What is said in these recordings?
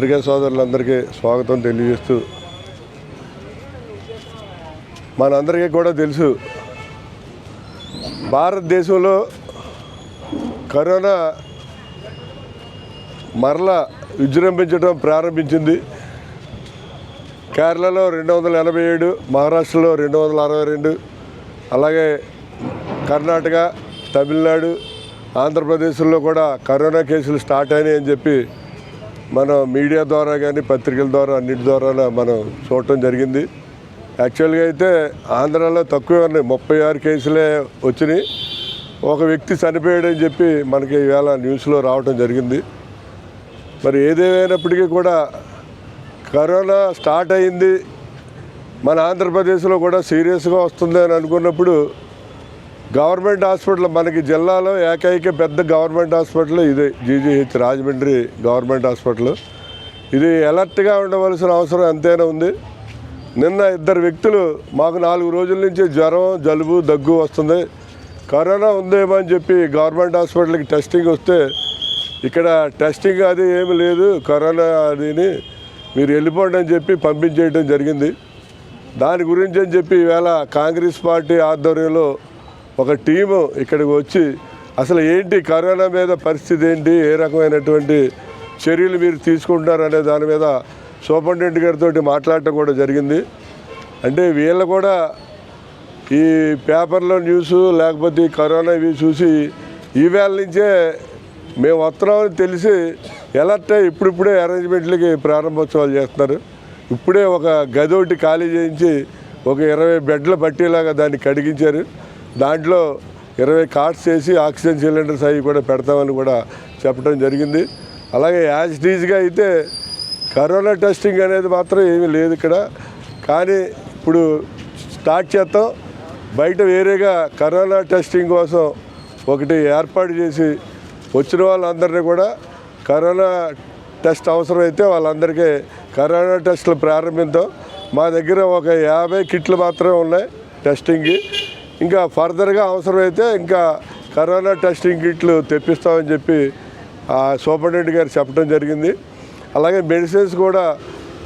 పత్రికా సోదరులందరికీ స్వాగతం తెలియజేస్తూ మనందరికీ కూడా తెలుసు భారతదేశంలో కరోనా మరల విజృంభించడం ప్రారంభించింది. కేరళలో రెండు వందల ఎనభై ఏడు మహారాష్ట్రలో రెండు వందల అరవై రెండు అలాగే కర్ణాటక తమిళనాడు ఆంధ్రప్రదేశ్లో కూడా కరోనా కేసులు స్టార్ట్ అయినాయి అని చెప్పి మనం మీడియా ద్వారా కానీ పత్రికల ద్వారా అన్నిటి ద్వారా మనం చూడటం జరిగింది. యాక్చువల్గా అయితే ఆంధ్రాలో తక్కువే ఉన్నాయి. ముప్పై ఆరు కేసులే వచ్చినాయి. ఒక వ్యక్తి చనిపోయాడని చెప్పి మనకి ఈవేళ న్యూస్లో రావటం జరిగింది. మరి ఏదేమైనప్పటికీ కూడా కరోనా స్టార్ట్ అయింది. మన ఆంధ్రప్రదేశ్లో కూడా సీరియస్గా వస్తుంది అని అనుకున్నప్పుడు గవర్నమెంట్ హాస్పిటల్ మనకి జిల్లాలో ఏకైక పెద్ద గవర్నమెంట్ హాస్పిటల్ ఇదే జీజీహెచ్ రాజమండ్రి గవర్నమెంట్ హాస్పిటల్. ఇది అలర్ట్గా ఉండవలసిన అవసరం ఎంతైనా ఉంది. నిన్న ఇద్దరు వ్యక్తులు మాకు నాలుగు రోజుల నుంచి జ్వరం జలుబు దగ్గు వస్తుంది. కరోనా ఉందేమో అని చెప్పి గవర్నమెంట్ హాస్పిటల్కి టెస్టింగ్ వస్తే ఇక్కడ టెస్టింగ్ అది ఏమి లేదు కరోనా అదిని మీరు వెళ్ళిపోండి అని చెప్పి పంపించేయడం జరిగింది. దాని గురించి అని చెప్పి ఈవేళ కాంగ్రెస్ పార్టీ ఆధ్వర్యంలో ఒక టీము ఇక్కడికి వచ్చి అసలు ఏంటి కరోనా మీద పరిస్థితి ఏంటి? ఏ రకమైనటువంటి చర్యలు మీరు తీసుకుంటున్నారు అనే దాని మీద సూపరింటెండెంట్ గారితో మాట్లాడటం కూడా జరిగింది. అంటే వీళ్ళు కూడా ఈ పేపర్లో న్యూస్ లేకపోతే ఈ కరోనా ఇవి చూసి ఈవేళ నుంచే మేము వస్తున్నామని తెలిసి ఎలర్ట్ అయ్యి ఇప్పుడిప్పుడే అరేంజ్మెంట్లకి ప్రారంభోత్సవాలు చేస్తున్నారు. ఇప్పుడే ఒక గది ఒకటి ఖాళీ చేయించి ఒక ఇరవై బెడ్ల పట్టేలాగా దాన్ని కడిగించారు. దాంట్లో ఇరవై కార్డ్స్ చేసి ఆక్సిజన్ సిలిండర్స్ అవి కూడా పెడతామని కూడా చెప్పడం జరిగింది. అలాగే యాజ్ డీజ్గా అయితే కరోనా టెస్టింగ్ అనేది మాత్రం ఏమీ లేదు ఇక్కడ. కానీ ఇప్పుడు స్టార్ట్ చేస్తాం బయట వేరేగా కరోనా టెస్టింగ్ కోసం ఒకటి ఏర్పాటు చేసి వచ్చిన వాళ్ళందరినీ కూడా కరోనా టెస్ట్ అవసరమైతే వాళ్ళందరికీ కరోనా టెస్టులు ప్రారంభిద్దాం. మా దగ్గర ఒక యాభై కిట్లు మాత్రమే ఉన్నాయి టెస్టింగ్కి. ఇంకా ఫర్దర్గా అవసరమైతే ఇంకా కరోనా టెస్టింగ్ కిట్లు తెప్పిస్తామని చెప్పి సూపరింటెండెంట్ గారు చెప్పడం జరిగింది. అలాగే మెడిసిన్స్ కూడా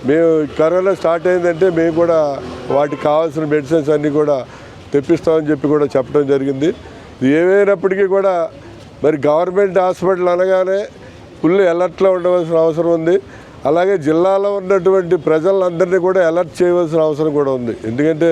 మేము కరోనా స్టార్ట్ అయిందంటే మేము కూడా వాటికి కావాల్సిన మెడిసిన్స్ అన్నీ కూడా తెప్పిస్తామని చెప్పి కూడా చెప్పడం జరిగింది. ఏమైనప్పటికీ కూడా మరి గవర్నమెంట్ హాస్పిటల్ అనగానే ఫుల్ అలర్ట్లో ఉండవలసిన అవసరం ఉంది. అలాగే జిల్లాలో ఉన్నటువంటి ప్రజలందరినీ కూడా అలర్ట్ చేయవలసిన అవసరం కూడా ఉంది. ఎందుకంటే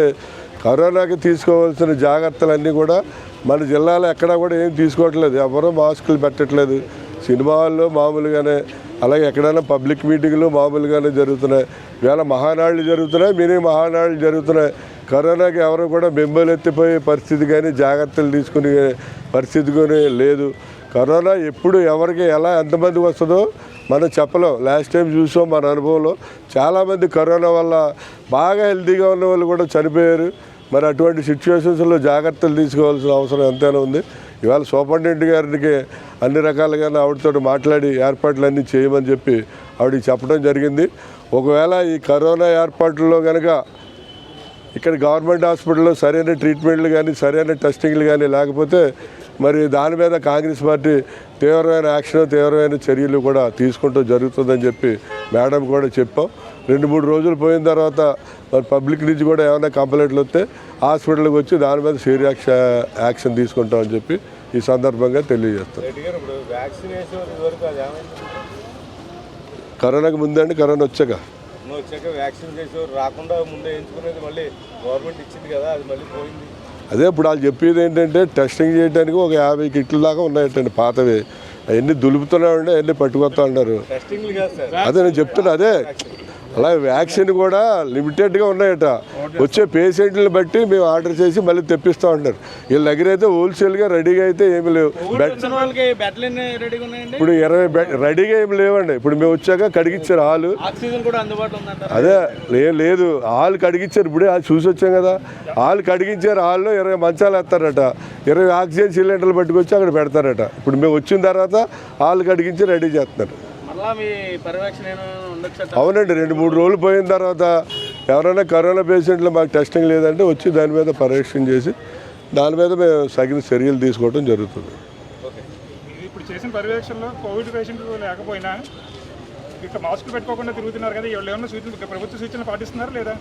కరోనాకి తీసుకోవాల్సిన జాగ్రత్తలన్నీ కూడా మన జిల్లాలో ఎక్కడా కూడా ఏం తీసుకోవట్లేదు. ఎవరూ మాస్కులు పెట్టట్లేదు. సినిమా హాల్లో మామూలుగానే అలాగే ఎక్కడైనా పబ్లిక్ మీటింగ్లు మామూలుగానే జరుగుతున్నాయి. వేళ మహానాళ్ళు జరుగుతున్నాయి మినీ మహానాళ్ళు జరుగుతున్నాయి. కరోనాకి ఎవరు కూడా బెంబలెత్తిపోయే పరిస్థితి కానీ జాగ్రత్తలు తీసుకునే పరిస్థితి కానీ లేదు. కరోనా ఎప్పుడు ఎవరికి ఎలా ఎంతమంది వస్తుందో మనం చెప్పలేం. లాస్ట్ టైం చూసాం మన అనుభవంలో. చాలామంది కరోనా వల్ల బాగా హెల్తీగా ఉన్న వాళ్ళు కూడా చనిపోయారు. మరి అటువంటి సిచ్యువేషన్స్లో జాగ్రత్తలు తీసుకోవాల్సిన అవసరం ఎంతైనా ఉంది. ఇవాళ సూపరింటెండెంట్ గారికి అన్ని రకాలుగా ఆవిడతో మాట్లాడి ఏర్పాట్లు అన్నీ చేయమని చెప్పి ఆవిడకి చెప్పడం జరిగింది. ఒకవేళ ఈ కరోనా ఏర్పాట్లలో కనుక ఇక్కడ గవర్నమెంట్ హాస్పిటల్లో సరైన ట్రీట్మెంట్లు కానీ సరైన టెస్టింగ్లు కానీ లేకపోతే మరి దాని మీద కాంగ్రెస్ పార్టీ తీవ్రమైన యాక్షన్ తీవ్రమైన చర్యలు కూడా తీసుకుంటూ జరుగుతుందని చెప్పి మేడం కూడా చెప్పాం. రెండు మూడు రోజులు పోయిన తర్వాత మరి పబ్లిక్ నుంచి కూడా ఏమైనా కంప్లైంట్లు వస్తే హాస్పిటల్కి వచ్చి దాని మీద సీరియస్ యాక్షన్ తీసుకుంటామని చెప్పి ఈ సందర్భంగా తెలియజేస్తాం. కరోనాకి ముందండి కరోనా వచ్చాక. వచ్చాక వ్యాక్సిన్ చేసేవారు రాకుండా ముందే ఎంచుకునేది మళ్ళీ గవర్నమెంట్ ఇచ్చింది కదా అది మళ్ళీ పోయింది. అదే ఇప్పుడు వాళ్ళు చెప్పేది ఏంటంటే టెస్టింగ్ చేయడానికి ఒక యాభై కిట్ల దాకా ఉన్నాయటండి పాతవి. అవన్నీ దులుపుతున్నామండి అవన్నీ పట్టుకొస్తా ఉన్నారు. అదే నేను చెప్తున్నా అదే. అలాగే వ్యాక్సిన్ కూడా లిమిటెడ్గా ఉన్నాయట. వచ్చే పేషెంట్లను బట్టి మేము ఆర్డర్ చేసి మళ్ళీ తెప్పిస్తూ ఉంటారు వీళ్ళ దగ్గర అయితే హోల్సేల్గా రెడీగా అయితే ఏమి లేవు. ఇప్పుడు ఇరవై బెడ్ రెడీగా ఏమి లేవండి. ఇప్పుడు మేము వచ్చాక కడిగిచ్చారు హాలు. అదే లేదు. హాల్ కడిగించారు ఇప్పుడే చూసి వచ్చాం కదా. హాల్ కడిగించారు హాల్లో ఇరవై మంచాలు వేస్తారట. ఇరవై ఆక్సిజన్ సిలిండర్లు పట్టుకొచ్చి అక్కడ పెడతారట. ఇప్పుడు మేము వచ్చిన తర్వాత హాల్ కడిగించి రెడీ చేస్తున్నారు. మళ్ళా మీ పర్యవేక్షణ అవునండి రెండు మూడు రోజులు పోయిన తర్వాత ఎవరైనా కరోనా పేషెంట్లు మాకు టెస్టింగ్ లేదంటే వచ్చి దాని మీద పరీక్షణ చేసి దాని మీద మేము తగిన చర్యలు తీసుకోవడం జరుగుతుంది. ఇప్పుడు చేసిన పర్యవేక్షణలో కోవిడ్ పేషెంట్లు లేకపోయినా ఇట్లా మాస్కులు పెట్టుకోకుండా తిరుగుతున్నారు కదా వీళ్ళు ఏమన్నా సూచనలు ప్రభుత్వ సూచనలు పాటిస్తున్నారా లేదా?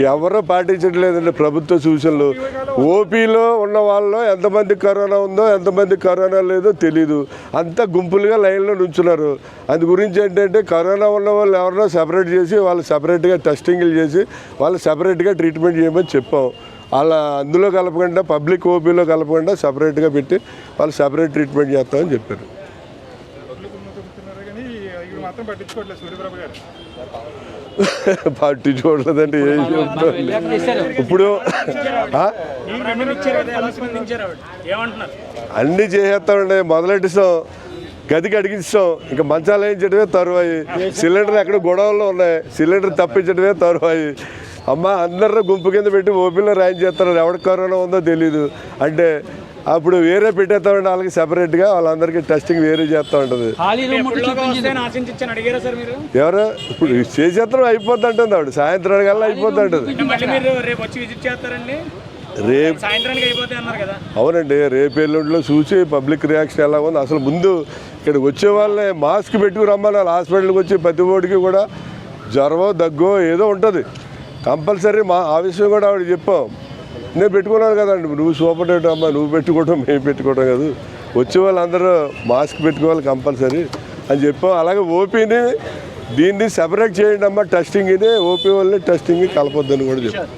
ఎవరో పాటించట్లేదండి ప్రభుత్వ సూచనలు. ఓపీలో ఉన్న వాళ్ళు ఎంతమంది కరోనా ఉందో ఎంతమంది కరోనా లేదో తెలీదు. అంతా గుంపులుగా లైన్లో నుంచున్నారు. అందు గురించి ఏంటంటే కరోనా ఉన్న వాళ్ళు ఎవరినో సపరేట్ చేసి వాళ్ళు సెపరేట్గా టెస్టింగ్లు చేసి వాళ్ళు సెపరేట్గా ట్రీట్మెంట్ చేయమని చెప్పాం. అలా అందులో కలపకుండా పబ్లిక్ ఓపీలో కలపకుండా సపరేట్గా పెట్టి వాళ్ళు సెపరేట్ ట్రీట్మెంట్ చేస్తామని చెప్పారు. పబ్లిక్ తిరుగుతున్నారు కానీ ఇవి మాత్రం పట్టించుకోవట్లేదు సూర్యప్రభ గారు పార్టీ చూడలేదంటే ఏం ఇప్పుడు అన్నీ చేసేస్తామండి మొదలెట్టిస్తాం గదికి అడిగిస్తాం ఇంకా మంచాలు వేయించడమే తరువాయి సిలిండర్ ఎక్కడ గొడవల్లో ఉన్నాయి సిలిండర్ తప్పించడమే తరువాయి అమ్మ అందరిలో గుంపు కింద పెట్టి ఓపీలో రాయం చేస్తారు ఎవరికి కరోనా ఉందో తెలీదు అంటే అప్పుడు వేరే పెట్టేస్తామండి వాళ్ళకి సెపరేట్గా వాళ్ళందరికీ టెస్టింగ్ వేరే చేస్తూ ఉంటుంది. ఎవరు? ఇప్పుడు చేసేత్తనం అయిపోద్ది అంటుంది ఆవిడ. సాయంత్రం కల్లా అయిపోద్ది అంటుంది. రేపు వచ్చి విజిట్ చేస్తారండి? రేపు సాయంత్రానికి అయిపోతాయి అన్నారు కదా. అవునండి రేపు ఎల్లుండిలో చూసి పబ్లిక్ రియాక్షన్ ఎలా ఉంది. అసలు ముందు ఇక్కడికి వచ్చే వాళ్ళని మాస్క్ పెట్టుకు రమ్మన్నారు హాస్పిటల్కి వచ్చి ప్రతి ఓడికి కూడా జ్వరమో దగ్గో ఏదో ఉంటుంది. కంపల్సరీ మా ఆ విషయం కూడా ఆవిడ చెప్పాం. నేను పెట్టుకున్నాను కదండి నువ్వు సూపర్ అమ్మా నువ్వు పెట్టుకోవటం మేము పెట్టుకోవటం కాదు. వచ్చే వాళ్ళందరూ మాస్క్ పెట్టుకోవాలి కంపల్సరీ అని చెప్పాం అలాగే ఓపీని దీన్ని సెపరేట్ చేయండి అమ్మా టెస్టింగ్ ఇది ఓపీ వాళ్ళని టెస్టింగ్ కలపొద్దని కూడా చెప్పాం